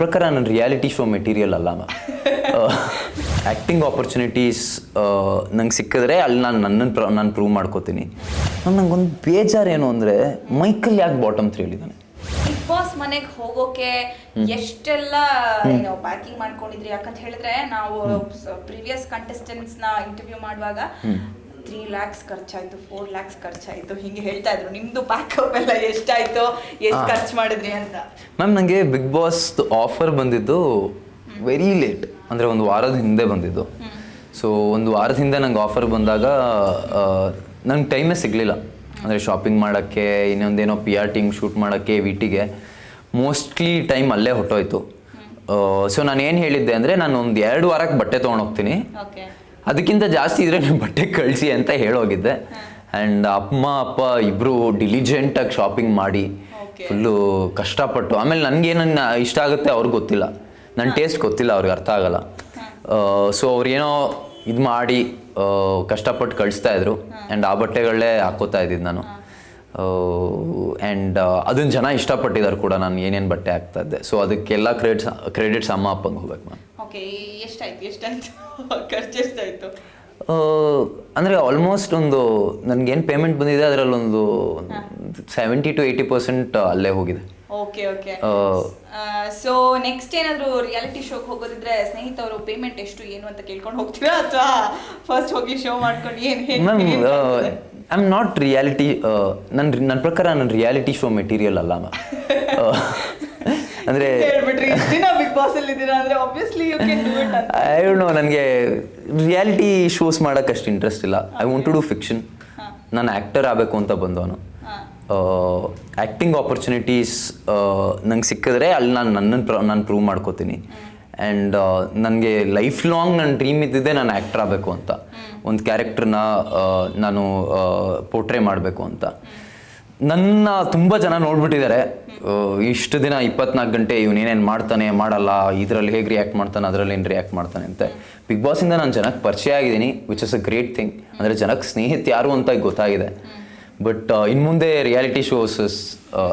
ಪ್ರಕಾರ ನನ್ನ reality show material ಅಲ್ಲ ಮ್ಯಾಮ್ ಆ್ಯಕ್ಟಿಂಗ್ ಆಪರ್ಚುನಿಟೀಸ್ ನಂಗೆ ಸಿಕ್ಕಿದ್ರೆ ಅಲ್ಲಿ ನಾನು ನನ್ನನ್ನು ಪ್ರ ನಾನು ಪ್ರೂವ್ ಮಾಡ್ಕೋತೀನಿ. ನನಗೊಂದು ಬೇಜಾರು ಏನು ಅಂದರೆ ಮೈಕಲ್ ಯಾಕೆ ಬಾಟಮ್ ತ್ರೀ ಹೇಳಿದ್ದಾನೆ ಬಿಗ್ ಬಾಸ್ ಮನೆಗೆ ಹೋಗೋಕೆ ಎಷ್ಟೆಲ್ಲ ಏನೋ ಪ್ಯಾಕಿಂಗ್ ಮಾಡ್ಕೊಂಡಿದ್ರಿ? ಯಾಕಂತ ಹೇಳಿದ್ರೆ ನಾವು ಪ್ರೀವಿಯಸ್ ಕಂಟೆಸ್ಟೆಂಟ್ಸ್ನ ಇಂಟರ್ವ್ಯೂ ಮಾಡುವಾಗ ತ್ರೀ ಲ್ಯಾಕ್ಸ್ ಖರ್ಚಾಯ್ತು ಫೋರ್ ಲ್ಯಾಕ್ಸ್ ಖರ್ಚಾಯ್ತು ಹಿಂಗೆ ಹೇಳ್ತಾ ಇದ್ರು. ನಿಮ್ದು ಪ್ಯಾಕಪ್ ಎಲ್ಲ ಎಷ್ಟಾಯ್ತು? ಎಷ್ಟು ಖರ್ಚು ಮಾಡಿದ್ರಿ ಅಂತ? ಮ್ಯಾಮ್ ನನಗೆ ಬಿಗ್ ಬಾಸ್ ಆಫರ್ ಬಂದಿದ್ದು ವೆರಿ ಲೇಟ್ ಅಂದರೆ ಒಂದು ವಾರದ ಹಿಂದೆ ಬಂದಿದ್ದು. ಸೊ ಒಂದು ವಾರದ ಹಿಂದೆ ನಂಗೆ ಆಫರ್ ಬಂದಾಗ ನಂಗೆ ಟೈಮೇ ಸಿಗಲಿಲ್ಲ. ಅಂದರೆ ಶಾಪಿಂಗ್ ಮಾಡೋಕ್ಕೆ ಇನ್ನೊಂದೇನೋ ಪಿ ಆರ್ ಟೀಮ್ ಶೂಟ್ ಮಾಡೋಕ್ಕೆ ವಿಟಿಗೆ. ಮೋಸ್ಟ್ಲಿ ಟೈಮ್ ಅಲ್ಲೇ ಹೊಟ್ಟೋಯ್ತು ಸೊ ನಾನು ಏನು ಹೇಳಿದ್ದೆ ಅಂದರೆ ನಾನು ಒಂದು ಎರಡು ವಾರಕ್ಕೆ ಬಟ್ಟೆ ತೊಗೊಂಡೋಗ್ತೀನಿ ಅದಕ್ಕಿಂತ ಜಾಸ್ತಿ ಇದ್ರೆ ನೀವು ಬಟ್ಟೆ ಕಳಿಸಿ ಅಂತ ಹೇಳೋಗಿದ್ದೆ. ಆ್ಯಂಡ್ ಅಮ್ಮ ಅಪ್ಪ ಇಬ್ಬರು ಡಿಲಿಜೆಂಟಾಗಿ ಶಾಪಿಂಗ್ ಮಾಡಿ. ಫುಲ್ಲು ಕಷ್ಟಪಟ್ಟು. ಆಮೇಲೆ ನನಗೇನನ್ನ ಇಷ್ಟ ಆಗುತ್ತೆ ಅವ್ರಿಗೆ ಗೊತ್ತಿಲ್ಲ. ನನ್ನ ಟೇಸ್ಟ್ ಗೊತ್ತಿಲ್ಲ ಅವ್ರಿಗೆ ಅರ್ಥ ಆಗಲ್ಲ. ಸೊ ಅವ್ರೇನೋ ಇದು ಮಾಡಿ ಕಷ್ಟಪಟ್ಟು ಕಳಿಸ್ತಾ ಇದ್ರು. ಆ್ಯಂಡ್ ಆ ಬಟ್ಟೆಗಳೇ ಹಾಕೋತಾ ಇದ್ದಿದ್ದು ನಾನು. ಆ್ಯಂಡ್ ಅದನ್ನ ಜನ ಇಷ್ಟಪಟ್ಟಿದ್ದಾರೆ ಕೂಡ. ನಾನು ಏನೇನು ಬಟ್ಟೆ ಹಾಕ್ತಾ ಇದ್ದೆ. ಸೊ ಅದಕ್ಕೆಲ್ಲ ಕ್ರೆಡಿಟ್ಸ್ ಕ್ರೆಡಿಟ್ಸ್ ಅಮ್ಮ ಅಪ್ಪಂಗೆ ಹೋಗ್ಬೇಕು ನಾನು. ಓಕೆ ಎಷ್ಟಾಯ್ತು ಎಷ್ಟಾಯ್ತು? ಖರ್ಚು ಎಷ್ಟಾಯ್ತು? ಅಂದರೆ ಆಲ್ಮೋಸ್ಟ್ ಒಂದು ನನಗೇನು ಪೇಮೆಂಟ್ ಬಂದಿದೆ ಅದರಲ್ಲೊಂದು ಸೆವೆಂಟಿ ಟು ಏಯ್ಟಿ ಪರ್ಸೆಂಟ್ ಅಲ್ಲೇ ಹೋಗಿದೆ. Okay okay. ಸೊ ನೆಕ್ಸ್ಟ್ ಏನಾದರೂ ರಿಯಾಲಿಟಿ ಶೋಗೆ ಹೋಗೋದಿದ್ರೆ ಸ್ನೇಹಿತವರು ಪೇಮೆಂಟ್ ಎಷ್ಟು ಏನು ಅಂತ ಕೇಳ್ಕೊಂಡು ಹೋಗ್ತೀರಾ? ಅಥವಾ ಫಸ್ಟ್ ಹೋಗಿ ಶೋ ಮಾಡ್ಕೊಂಡು ಏನು ma'am I am not reality ನನ್ನ ನನ್ನ ಪ್ರಕಾರ ನನ್ನ ರಿಯಾಲಿಟಿ ಶೋ ಮೆಟೀರಿಯಲ್ ಅಲ್ಲ ಮ್ಯಾಮ್ ಅಂದರೆ ಹೇಳ್ಬಿಟ್ರಿ ಇಷ್ಟ್ ದಿನ ಬಿಗ್ ಬಾಸ್ ಅಲ್ಲಿ ಇದ್ದೀರಾ ಅಂದ್ರೆ obviously you can do it ಅಂತ. ಐ ಡೋಂಟ್ ನೋ ನನಗೆ ರಿಯಾಲಿಟಿ ಶೋಸ್ ಮಾಡೋಕೆ ಅಷ್ಟು ಇಂಟ್ರೆಸ್ಟ್ ಇಲ್ಲ. I want to do fiction ನಾನು ಆ್ಯಕ್ಟರ್ ಆಗಬೇಕು ಅಂತ ಬಂದವನು. ಆ್ಯಕ್ಟಿಂಗ್ ಆಪರ್ಚುನಿಟೀಸ್ ನಂಗೆ ಸಿಕ್ಕಿದ್ರೆ ಅಲ್ಲಿ ನಾನು ನನ್ನನ್ನು ಪ್ರ ನಾನು ಪ್ರೂವ್ ಮಾಡ್ಕೋತೀನಿ. ಆ್ಯಂಡ್ ನನಗೆ ಲೈಫ್ ಲಾಂಗ್ ನನ್ನ ಡ್ರೀಮ್ ಇದ್ದಿದ್ದೆ ನಾನು ಆ್ಯಕ್ಟರ್ ಆಗಬೇಕು ಅಂತ. ಒಂದು ಕ್ಯಾರೆಕ್ಟ್ರನ್ನ ನಾನು ಪೋರ್ಟ್ರೇ ಮಾಡಬೇಕು ಅಂತ. ನನ್ನ ತುಂಬ ಜನ ನೋಡ್ಬಿಟ್ಟಿದ್ದಾರೆ. ಇಷ್ಟು ದಿನ ಇಪ್ಪತ್ನಾಲ್ಕು ಗಂಟೆ ಇವನೇನೇನು ಮಾಡ್ತಾನೆ, ಮಾಡಲ್ಲ, ಇದರಲ್ಲಿ ಹೇಗೆ ರಿಯಾಕ್ಟ್ ಮಾಡ್ತಾನೆ, ಅದರಲ್ಲಿ ಏನು ರಿಯಾಕ್ಟ್ ಮಾಡ್ತಾನೆ ಅಂತ. ಬಿಗ್ ಬಾಸಿಂದ ನಾನು ಜನಕ್ಕೆ ಪರಿಚಯ ಆಗಿದ್ದೀನಿ which is a great thing ಅಂದರೆ ಜನಕ್ಕೆ ಸ್ನೇಹಿತ ಯಾರು ಅಂತ ಗೊತ್ತಾಗಿದೆ. ಬಟ್ ಇನ್ನು ಮುಂದೆ reality shows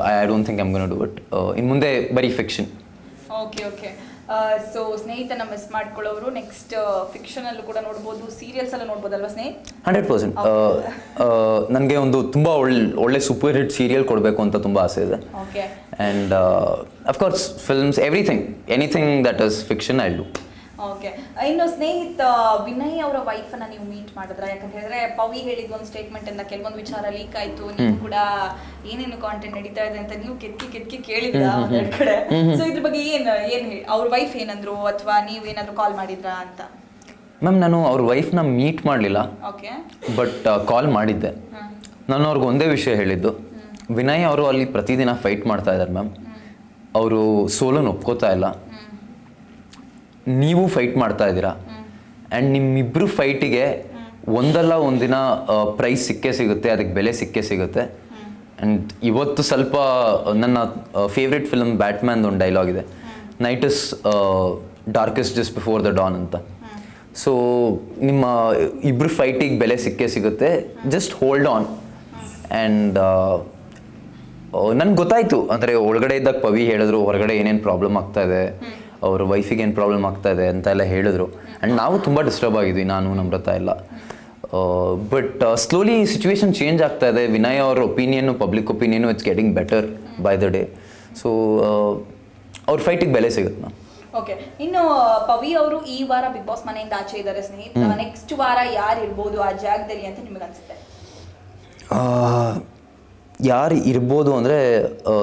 I don't think I'm gonna do but ಇನ್ನು ಮುಂದೆ ಬರೀ ಫಿಕ್ಷನ್ ಓಕೆ ಓಕೆ ಸೊ ಸ್ನೇಹಿತನ ಮಿಸ್ ಮಾಡ್ಕೊಳ್ಳೋರು ನೆಕ್ಸ್ಟ್ ಫಿಕ್ಷನ್ ಅಲ್ಲೂ ಕೂಡ ನೋಡ್ಬೋದು ಸೀರಿಯಲ್ಸ್ ಎಲ್ಲ ನೋಡ್ಬೋದಲ್ವಾ ಸ್ನೇಹಿತ್ ಹಂಡ್ರೆಡ್ ಪರ್ಸೆಂಟ್. ನನಗೆ ಒಂದು ತುಂಬಾ ಒಳ್ಳೆ ಒಳ್ಳೆ ಸೂಪರ್ ಹಿಟ್ ಸೀರಿಯಲ್ ಕೊಡಬೇಕು ಅಂತ ತುಂಬಾ ಆಸೆ ಇದೆ. Okay and of course films everything anything that is fiction I do okay ಇನ್ನು ಸ್ನೇಹಿತ ವಿನಯ್ ಅವರ ವೈಫ್ ಅನ್ನ ನೀವು ಮೀಟ್ ಮಾಡಿದ್ರ? ಯಾಕಂತ ಹೇಳಿದ್ರೆ ಪವಿ ಹೇಳಿದ ಒಂದು ಸ್ಟೇಟ್ಮೆಂಟ್ ಇಂದ ಕೆಲವೊಂದು ವಿಚಾರ ಲೀಕ್ ಆಯ್ತು. ನೀವು ಕೂಡ ಏನೇನು ಕಾಂಟೆಂಟ್ ನಡೀತಾ ಇದೆ ಅಂತ ನೀವು ಕೆತ್ತಿ ಕೆತ್ತಿ ಕೇಳಿದ್ರ ಒಂದೆರಡು ಕಡೆ? ಸೊ ಇದ್ರ ಬಗ್ಗೆ ಏನ್ ಏನು ಹೇಳಿ ಅವ್ರ ವೈಫ್ ಏನಂದ್ರು ಅಥವಾ ನೀವು ಏನಾದರೂ ಕಾಲ್ ಮಾಡಿದ್ರಾ ಅಂತ? ಮ್ಯಾಮ್ ನಾನು ಅವ್ರ ವೈಫ್ನ ಮೀಟ್ ಮಾಡಲಿಲ್ಲ. ಓಕೆ ಬಟ್ ಕಾಲ್ ಮಾಡಿದ್ದೆ. ನಾನು ಅವ್ರಿಗೆ ಒಂದೇ ವಿಷಯ ಹೇಳಿದ್ದು. ವಿನಯ್ ಅವರು ಅಲ್ಲಿ ಪ್ರತಿದಿನ ಫೈಟ್ ಮಾಡ್ತಾ ಇದ್ದಾರೆ ಮ್ಯಾಮ್ ಅವರು ಸೋಲನ್ನು ಒಪ್ಕೋತಾ ಇಲ್ಲ. ನೀವು ಫೈಟ್ ಮಾಡ್ತಾ ಇದ್ದೀರಾ? ಆ್ಯಂಡ್ ನಿಮ್ಮಿಬ್ಬರು ಫೈಟಿಗೆ ಒಂದಲ್ಲ ಒಂದಿನ ಪ್ರೈಸ್ ಸಿಕ್ಕೇ ಸಿಗುತ್ತೆ ಅದಕ್ಕೆ ಬೆಲೆ ಸಿಕ್ಕೇ ಸಿಗುತ್ತೆ. ಆ್ಯಂಡ್ ಇವತ್ತು ಸ್ವಲ್ಪ ನನ್ನ ಫೇವ್ರೆಟ್ ಫಿಲಮ್ ಬ್ಯಾಟ್ಮ್ಯಾನ್ದು ಒಂದು ಡೈಲಾಗ್ ಇದೆ. Night is darkest just before the dawn ಅಂತ. ಸೊ ನಿಮ್ಮ ಇಬ್ಬರು ಫೈಟಿಗೆ ಬೆಲೆ ಸಿಕ್ಕೇ ಸಿಗುತ್ತೆ. ಜಸ್ಟ್ ಹೋಲ್ಡ್ ಆನ್ ಆ್ಯಂಡ್ ನನ್ಗೆ ಗೊತ್ತಾಯ್ತು. ಅಂದರೆ ಒಳಗಡೆ ಇದ್ದಾಗ ಪವಿ ಹೇಳಿದ್ರು, ಹೊರಗಡೆ ಏನೇನು ಪ್ರಾಬ್ಲಮ್ ಆಗ್ತಾ ಇದೆ. ಅವ್ರ ವೈಫಿಗೆ ಏನು ಪ್ರಾಬ್ಲಮ್ ಆಗ್ತಾ ಇದೆ ಅಂತ ಎಲ್ಲ ಹೇಳಿದ್ರು. ಆ್ಯಂಡ್ ನಾವು ತುಂಬ ಡಿಸ್ಟರ್ಬ್ ಆಗಿದ್ವಿ, ನಾನು ನಮ್ರತ ಎಲ್ಲ. ಬಟ್ ಸ್ಲೋಲಿ ಸಿಚುವೇಶನ್ ಚೇಂಜ್ ಆಗ್ತಾ ಇದೆ. ವಿನಯ್ ಅವ್ರ opinion public opinion it's getting better by the day so ಅವ್ರ ಫೈಟಿಗೆ ಬೆಲೆ ಸಿಗುತ್ತೆ. ಮ್ಯಾಮ್ ಓಕೆ ಇನ್ನು ಪವಿ ಅವರು ಈ ವಾರ ಬಿಗ್ ಬಾಸ್ ಮನೆಯಿಂದ ಆಚೆ ಇದ್ದಾರೆ ಸ್ನೇಹಿತ ನೆಕ್ಸ್ಟ್ ವಾರ ಯಾರು ಇರ್ಬೋದು ಆ ಜಾಗದಲ್ಲಿ ಅಂತ ನಿಮಗೆ ಅನ್ಸುತ್ತೆ? ಯಾರು ಇರ್ಬೋದು ಅಂದರೆ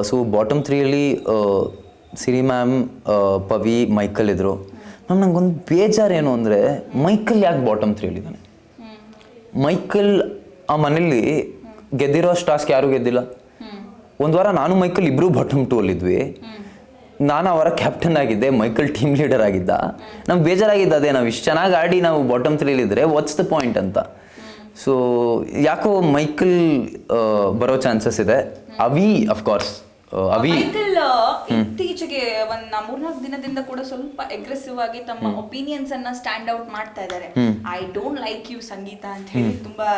ಸೊ ಬಾಟಮ್ ತ್ರೀಯಲ್ಲಿ ಸಿರಿ ಮ್ಯಾಮ್ ಪವಿ ಮೈಕಲ್ ಇದ್ದರು ಮ್ಯಾಮ್ ನಂಗೊಂದು ಏನು ಅಂದರೆ ಮೈಕಲ್ ಯಾಕೆ ಬಾಟಮ್ ತ್ರೀಯಲ್ಲಿದ್ದಾನೆ ಮೈಕಲ್ ಆ ಮನೇಲಿ ಗೆದ್ದಿರೋ ಟಾಸ್ಕ್ ಯಾರು ಗೆದ್ದಿಲ್ಲ? ಒಂದು ವಾರ ನಾನು ಮೈಕಲ್ ಇಬ್ಬರು ಬಾಟಮ್ ಟೂ ಅಲ್ಲಿದ್ವಿ. ನಾನು ಅವರ ಕ್ಯಾಪ್ಟನ್ ಆಗಿದ್ದೆ ಮೈಕಲ್ ಟೀಮ್ ಲೀಡರ್ ಆಗಿದ್ದ. ನಮ್ಗೆ ಬೇಜಾರಾಗಿದ್ದ, ಅದೇ ನಾವು ಇಷ್ಟು ಚೆನ್ನಾಗಿ ಆಡಿ ನಾವು ಬಾಟಮ್ ತ್ರೀಲಿದ್ರೆ ವಾಟ್ಸ್ ದ ಪಾಯಿಂಟ್ ಅಂತ. ಸೊ ಯಾಕೋ ಮೈಕಲ್ ಬರೋ ಚಾನ್ಸಸ್ ಇದೆ. ಅವಿ ಅಫ್ಕೋರ್ಸ್ ಅವಿ ಮೈಕಲ್ ಇತ್ತೀಚೆಗೆ ಒಂದ್ ಮೂರ್ನಾಲ್ಕು ದಿನದಿಂದ ಕೂಡ ಸ್ವಲ್ಪ ಅಗ್ರೆಸಿವ್ ಆಗಿ ತಮ್ಮ ಒಪಿನಿಯನ್ಸ್ ಅನ್ನ ಸ್ಟ್ಯಾಂಡ್ ಔಟ್ ಮಾಡ್ತಾ ಇದ್ದಾರೆ I don't like you Sangeetha ಅಂತ ಹೇಳಿ ತುಂಬಾ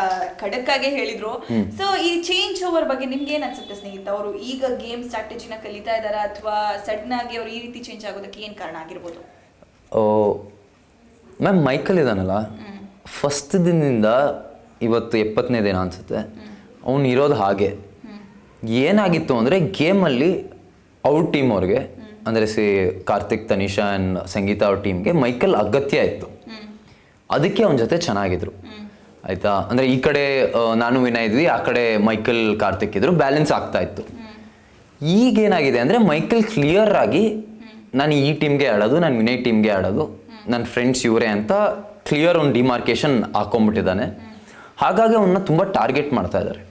ಖಡಕ್ ಆಗಿ ಹೇಳಿದ್ರು ಸೊ ಈ ಚೇಂಜ್ ಓವರ್ ಬಗ್ಗೆ ನಿಮ್ಗೆ ಏನ್ ಅನ್ಸುತ್ತೆ ಸ್ನೇಹಿತ? ಅವರು ಈಗ ಗೇಮ್ ಸ್ಟ್ರಾಟಜಿನ ಕಲಿತಾ ಇದಾರ? ಅಥವಾ ಸಡನ್ ಆಗಿ ಅವ್ರು ಈ ರೀತಿ ಚೇಂಜ್ ಆಗೋದಕ್ಕೆ ಏನ್ ಕಾರಣ ಆಗಿರ್ಬೋದು? Ma'am Michael ಇದಾನಲ್ಲ. ಫಸ್ಟ್ ದಿನದಿಂದ ಇವತ್ತು ಎಪ್ಪತ್ತನೇ ದಿನ ಅನ್ಸುತ್ತೆ. ಅವನು ಇರೋದು ಹಾಗೆ. ಏನಾಗಿತ್ತು ಅಂದರೆ ಗೇಮಲ್ಲಿ ಔಟ್ ಟೀಮ್ ಅವ್ರಿಗೆ, ಅಂದರೆ ಸಿ ಕಾರ್ತಿಕ್, ತನಿಷಾ ಆ್ಯಂಡ್ ಸಂಗೀತ ಅವ್ರ ಟೀಮ್ಗೆ ಮೈಕಲ್ ಅಗತ್ಯ ಇತ್ತು. ಅದಕ್ಕೆ ಅವನ ಜೊತೆ ಚೆನ್ನಾಗಿದ್ರು. ಆಯಿತಾ? ಅಂದರೆ ಈ ಕಡೆ ನಾನು ವಿನಯ್ ಇದ್ವಿ, ಆ ಕಡೆ ಮೈಕಲ್, ಕಾರ್ತಿಕ್ ಇದ್ರು ಬ್ಯಾಲೆನ್ಸ್ ಆಗ್ತಾ ಇತ್ತು. ಈಗ ಏನಾಗಿದೆ ಅಂದರೆ ಮೈಕಲ್ ಕ್ಲಿಯರ್ ಆಗಿ ನಾನು ಈ ಟೀಮ್ಗೆ ಆಡೋದು, ನಾನು ವಿನಯ್ ಟೀಮ್ಗೆ ಆಡೋದು, ನನ್ನ ಫ್ರೆಂಡ್ಸ್ ಇವರೇ ಅಂತ ಕ್ಲಿಯರ್ ಒಂದು ಡಿಮಾರ್ಕೇಶನ್ ಹಾಕೊಂಡ್ಬಿಟ್ಟಿದ್ದಾನೆ ಹಾಗಾಗಿ ಅವನ್ನ ತುಂಬ ಟಾರ್ಗೆಟ್ ಮಾಡ್ತಾ ಇದ್ದಾರೆ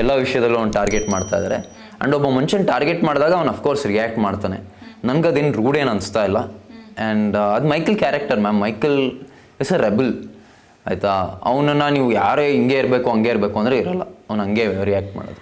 ಎಲ್ಲ ವಿಷಯದಲ್ಲೂ ಅವ್ನು ಟಾರ್ಗೆಟ್ ಮಾಡ್ತಾ ಇದ್ದಾರೆ ಆ್ಯಂಡ್ ಒಬ್ಬ ಮನುಷ್ಯನ ಟಾರ್ಗೆಟ್ ಮಾಡಿದಾಗ ಅವ್ನು ಅಫ್ಕೋರ್ಸ್ ರಿಯಾಕ್ಟ್ ಮಾಡ್ತಾನೆ. ನನಗೆ ಅದೇನು ರೂಢೇನು ಅನಿಸ್ತಾ ಇಲ್ಲ. ಆ್ಯಂಡ್ ಅದು Michael character ma'am Michael is a rebel ಆಯಿತಾ? ಅವನನ್ನು ನೀವು ಯಾರೇ ಹಿಂಗೆ ಇರಬೇಕು, ಹಂಗೆ ಇರಬೇಕು ಅಂದರೆ ಇರಲ್ಲ. ಅವ್ನು ಹಂಗೆ ರಿಯಾಕ್ಟ್ ಮಾಡೋದು.